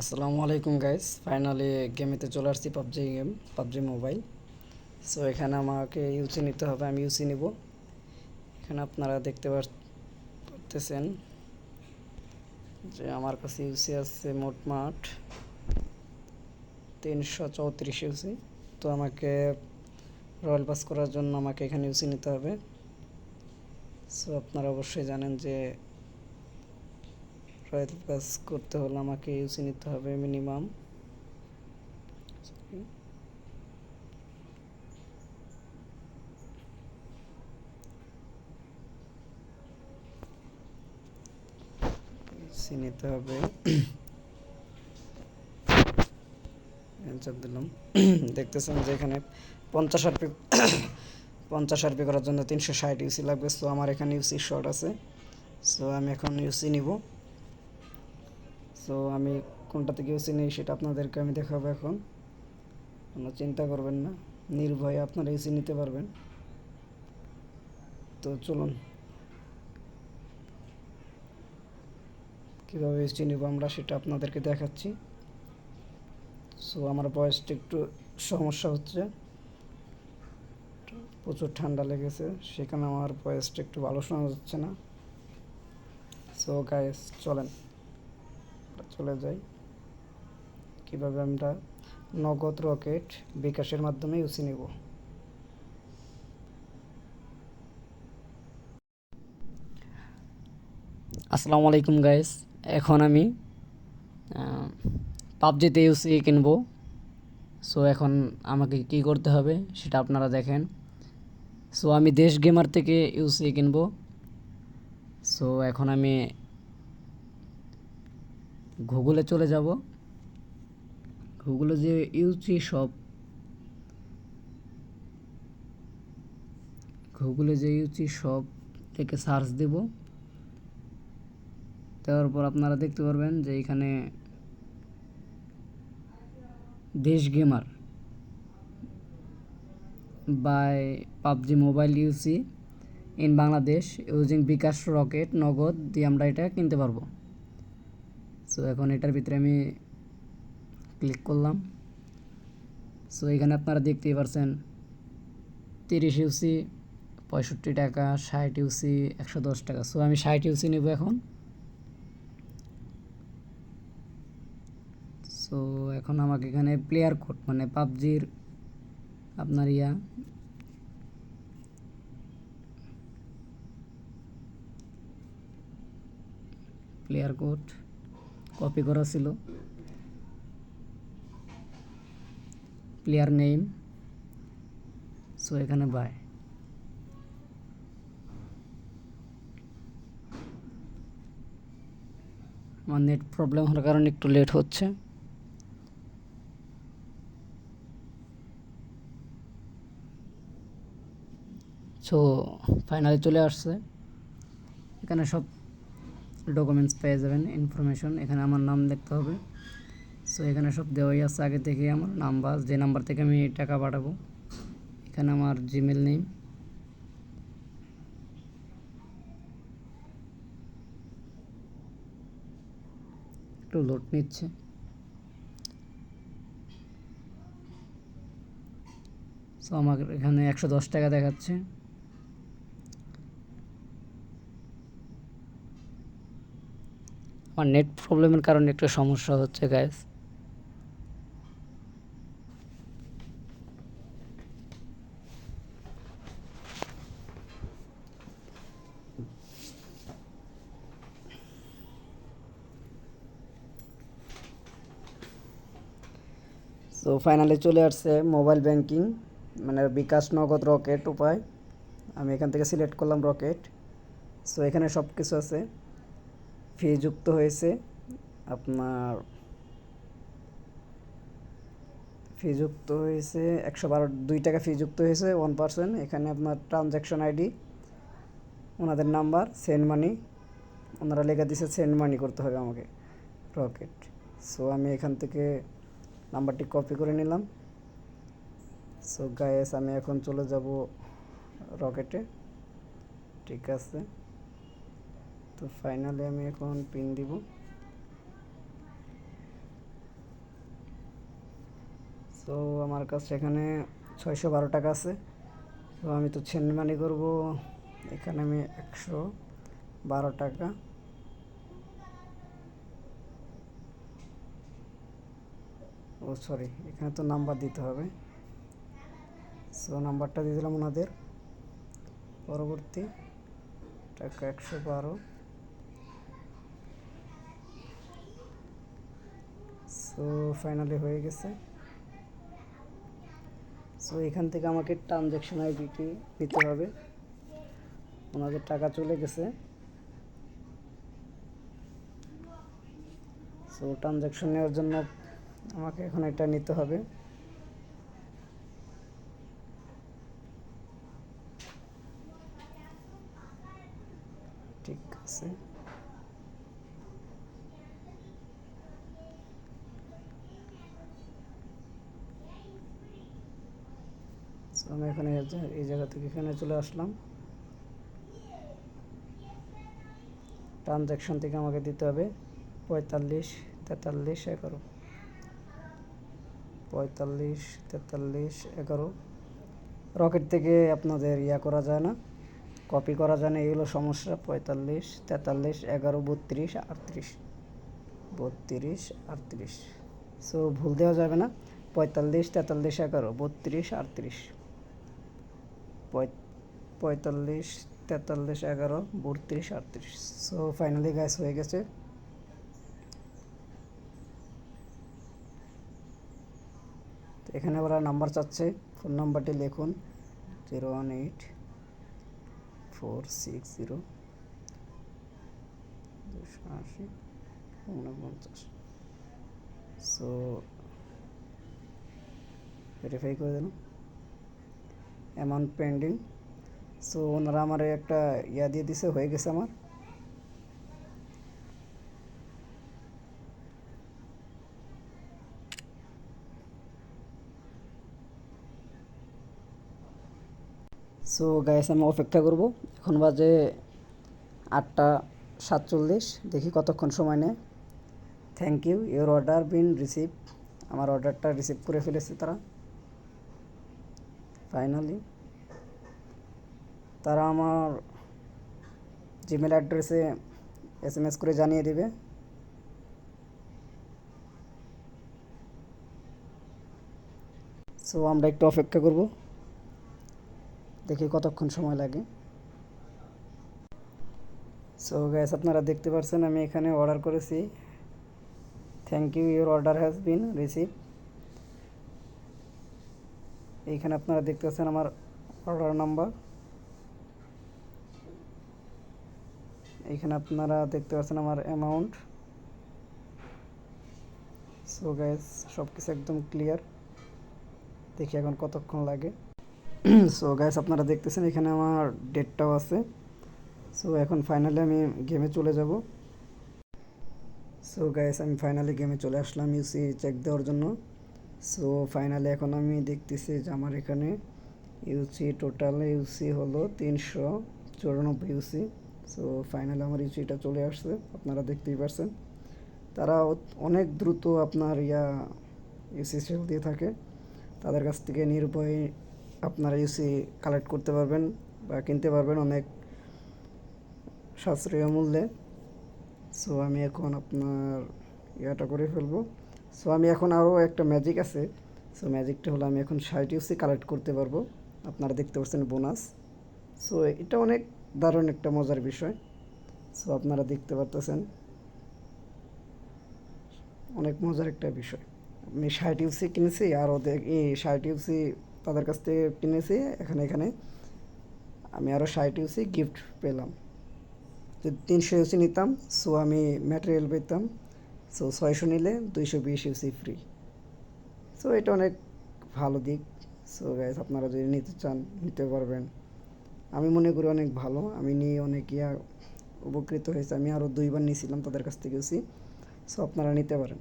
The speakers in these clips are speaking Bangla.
আসসালামু আলাইকুম গাইস ফাইনালি গেমেতে চলে আসছি PUBG game PUBG mobile so এখানে আমাকে ইউসি নিতে হবে, আমি ইউসি নিব। এখানে আপনারা দেখতে পার- পারতেছেন যে আমার কাছে ইউসি আছে মোটমাট তিনশো চৌত্রিশ ইউসি তো আমাকে রয়্যাল পাস করার জন্য আমাকে এখানে ইউসি নিতে হবে। সো আপনারা অবশ্যই জানেন যে রয়্যাল পাস করতে হলে আমাকে ইউসি নিতে হবে মিনিমাম ইউসি নিতে হবে। অ্যান্সার দিলাম। দেখতেছেন যে এখানে পঞ্চাশ আরপি পঞ্চাশ আরপি করার জন্য তিনশো ষাট ইউসি লাগবে। সো আমার এখানে ইউসি শর্ট আছে। সো আমি এখন ইউসি নিব। সো আমি কোনটা ইউসি নিই সেটা আপনাদেরকে আমি দেখাবো এখন। কোনো চিন্তা করবেন না, নির্ভয়ে আপনারা ইউসি নিতে পারবেন। তো চলুন। কীভাবে ইউসি নিব আমরা সেটা আপনাদেরকে দেখাচ্ছি। সো আমার বয়সটা একটু সমস্যা হচ্ছে। প্রচুর ঠান্ডা লেগেছে, সেখানে আমার ভয়েসটা একটু ভালো শোনা যাচ্ছে না। সো গাইস চলেন। চলে যাই। কীভাবে আমরা নগদ রকেট বিকাশের মাধ্যমে ইউসি নেব? আসসালামু আলাইকুম গাইস এখন আমি পাবজিতে ইউসি কিনবো। সো এখন আমাকে কি করতে হবে সেটা আপনারা দেখেন। সো আমি দেশ গেমার থেকে ইউসি কিনবো। সো এখন আমি গুগলে চলে যাব। গুগলে যে ইউসি শপ গুগলে যে ইউসি শপ থেকে সার্চ দেব। দেওয়ার পর আপনারা দেখতে পারবেন যে এখানে দেশ gamer buy PUBG mobile UC in Bangladesh using bKash Rocket Nagad দিয়ে আমরা এটা কিনতে পারব। সো এখন এটার ভিতরে আমি ক্লিক করলাম। সো এখানে আপনারা দেখতেই পারছেন, তিরিশ ইউসি পঁয়ষট্টি টাকা, ষাট ইউসি একশো দশ টাকা। সো আমি ষাট ইউসি নেব এখন। সো এখন আমাকে এখানে প্লেয়ার কোড মানে পাবজির আপনার ইয়া প্লেয়ার কোড কপি করা ছিল। প্লেয়ার নেম সো এখানে বাই আমার নেট প্রবলেম হওয়ার কারণে একটু লেট হচ্ছে। সো ফাইনালি চলে আসছে। এখানে সব ডকুমেন্টস পেয়ে যাবেন ইনফরমেশন এখানে আমার নাম দেখতে হবে। সো এখানে সব দেওয়াই আছে, আগে থেকে আমার নাম্বার যে নাম্বার থেকে আমি টাকা পাঠাবো। এখানে আমার জিমেল নেই একটু লোড নিচ্ছে। সো আমার এখানে একশো দশ টাকা দেখাচ্ছে। আমার নেট প্রবলেমের কারণে একটু সমস্যা হচ্ছে গ্যাস সো ফাইনালি চলে আসছে মোবাইল ব্যাংকিং মানে বিকাশ নগদ রকেট উপায়। আমি এখান থেকে সিলেক্ট করলাম রকেট সো এখানে সব কিছু আছে। ফি যুক্ত হয়েছে। আপনার ফি যুক্ত হয়েছে, একশো বারো, দুই টাকা ফি যুক্ত হয়েছে ওয়ান পার্সেন্ট এখানে আপনার ট্রানজ্যাকশন আইডি ওনাদের নাম্বার সেন্ড মানি ওনারা লেখা দিছে সেন্ড মানি করতে হবে আমাকে রকেট সো আমি এখান থেকে নাম্বারটি কপি করে নিলাম। সো গায়েস আমি এখন চলে যাব রকেটে ঠিক আছে। তো ফাইনালি আমি এখন পিন দিব। তো আমার কাছে এখানে ছয়শো বারো টাকা আছে। তো আমি তো মানি করব। এখানে আমি একশো বারো টাকা। ও সরি এখানে তো নাম্বার দিতে হবে। সো নাম্বারটা দিয়ে দিলাম ওনাদের। পরবর্তী টাকা একশো বারো। সো ফাইনালি হয়ে গেছে। সো এখান থেকে আমাকে ট্রানজ্যাকশন আইডিটি দিতে হবে। ওনাদের টাকা চলে গেছে। সো ট্রানজ্যাকশন নেওয়ার জন্য আমাকে এখন এটা নিতে হবে। ঠিক আছে। আমি এখানে এই জায়গা থেকে এখানে চলে আসলাম। ট্রানজ্যাকশন থেকে আমাকে দিতে হবে পঁয়তাল্লিশ, তেতাল্লিশ, এগারো। পঁয়তাল্লিশ, তেতাল্লিশ, এগারো। রকেট থেকে আপনাদের ইয়া করা যায় না কপি করা যায় না, এগুলো সমস্যা। পঁয়তাল্লিশ, তেতাল্লিশ, এগারো, বত্রিশ, আটত্রিশ। বত্রিশ, আটত্রিশ। সো ভুল দেওয়া যাবে না। পঁয়তাল্লিশ, তেতাল্লিশ, এগারো, বত্রিশ, আটত্রিশ। পঁয়তাল্লিশ, তেতাল্লিশ, এগারো, বত্রিশ, আটত্রিশ। সো ফাইনালি গ্যাস হয়ে গেছে। এখানে ওরা নাম্বার চাচ্ছে। ফোন নাম্বারটি লিখুন। Zero one eight four six zero দুশো আশি উনপঞ্চাশ। সো ভেরিফাই করে দিলাম। অ্যামাউন্ট পেন্ডিং সো ওনারা আমার একটা ইয়া দিয়ে দিছে, হয়ে গেছে আমার। সো গাইস আমি অপেক্ষা করব। এখন বাজে আটটা সাতচল্লিশ। দেখি কতক্ষণ সময় নেয়। Thank you your order been receive আমার অর্ডারটা রিসিভ করে ফেলেছে তারা। ফাইনালি তারা আমার জিমেল অ্যাড্রেসে এস এম এস করে জানিয়ে দেবে। সো আমরা একটু অপেক্ষা করব। দেখি কতক্ষণ সময় লাগে। সো গ্যাস আপনারা দেখতে পাচ্ছেন আমি এখানে অর্ডার করেছি। Thank you your order has been receive এইখানে আপনারা দেখতে পাচ্ছেন আমার অর্ডার নাম্বার এইখানে আপনারা দেখতে পাচ্ছেন আমার অ্যামাউন্ট সো গ্যাস সব কিছু একদম ক্লিয়ার দেখি এখন কতক্ষণ লাগে। সো গ্যাস আপনারা দেখতেছেন এখানে আমার ডেটটাও আছে। সো এখন ফাইনালি আমি গেমে চলে যাব। সো গ্যাস আমি ফাইনালি গেমে চলে আসলাম। ইউসি চেক দেওয়ার জন্য। সো ফাইনালি এখন আমি দেখতেছি যে আমার এখানে ইউসি টোটাল ইউসি হলো তিনশো চুরানব্বই ইউসি সো ফাইনালি আমার ইউসিটা চলে আসছে, আপনারা দেখতেই পারছেন। তারা অনেক দ্রুত আপনার ইয়া ইউসি সেল দিয়ে থাকে। তাদের কাছ থেকে নির্ভয়ে আপনারা ইউসি কালেক্ট করতে পারবেন বা কিনতে পারবেন অনেক সাশ্রয়ী মূল্যে। সো আমি এখন আপনার ইয়াটা করে ফেলব। সো আমি এখন আরও একটা ম্যাজিক আছে। সো ম্যাজিকটা হলো আমি এখন ষাট ইউসি কালেক্ট করতে পারব। আপনারা দেখতে পাচ্ছেন বোনাস সো এটা অনেক দারুণ একটা মজার বিষয়। সো আপনারা দেখতে পারতেছেন। অনেক মজার একটা বিষয়। আমি ষাট ইউসি কিনেছি, আর ওদের এই ষাট ইউসি তাদের কাছ থেকে কিনেছি, এখানে এখানে। আমি আরও ষাট ইউসি গিফট পেলাম। তিনশো ইউসি নিতাম। সো আমি ম্যাটেরিয়াল পেতাম। সো ছয়শো নিলে দুইশো বিশ ইউসি ফ্রি সো এটা অনেক ভালো দিক। সো গাইজ আপনারা যদি নিতে চান, নিতে পারবেন। আমি মনে করি অনেক ভালো। আমি নিয়ে অনেক ইয়া উপকৃত হয়েছে। আমি আরও দুইবার নিয়েছিলাম তাদের কাছ থেকে ইউসি সো আপনারা নিতে পারেন।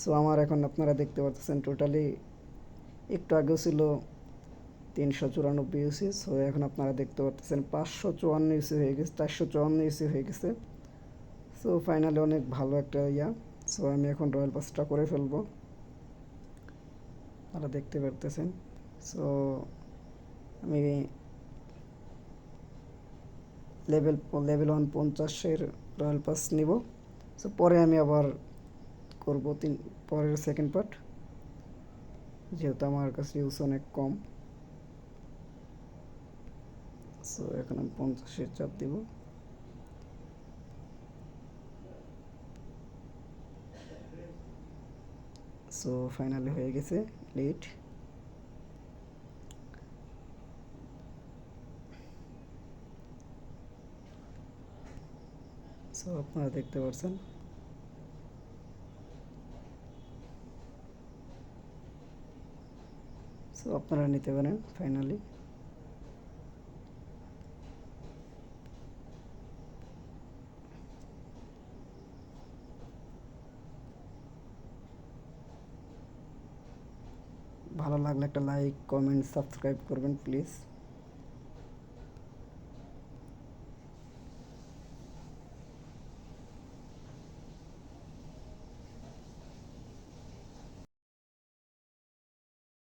সো আমার এখন আপনারা দেখতে পাচ্ছেন টোটালি একটু আগেও ছিল তিনশো চুরানব্বই ইউসি সো এখন আপনারা দেখতে পাচ্ছেন পাঁচশো চুয়ান্ন ইউসি হয়ে গেছে, চারশো চুয়ান্ন ইউসি হয়ে গেছে। সো ফাইনালি অনেক ভালো একটা ইয়া। সো আমি এখন রয়্যাল পাসটা করে ফেলব। আপনারা দেখতে পারতেছেন। সো আমি লেভেল লেভেল ওয়ান পঞ্চাশের রয়্যাল পাস নিব। সো পরে আমি আবার করব তিন, পরের সেকেন্ড পার্ট যেহেতু আমার কাছে ইউজ অনেক কম। সো এখন আমি পঞ্চাশের চাপ দিব। সো ফাইনালি হয়ে গেছে লেট সো আপনারা দেখতে পাচ্ছেন সো আপনারা নিতে পারেন ফাইনালি ভালো লাগলে একটা লাইক কমেন্ট সাবস্ক্রাইব করবেন প্লিজ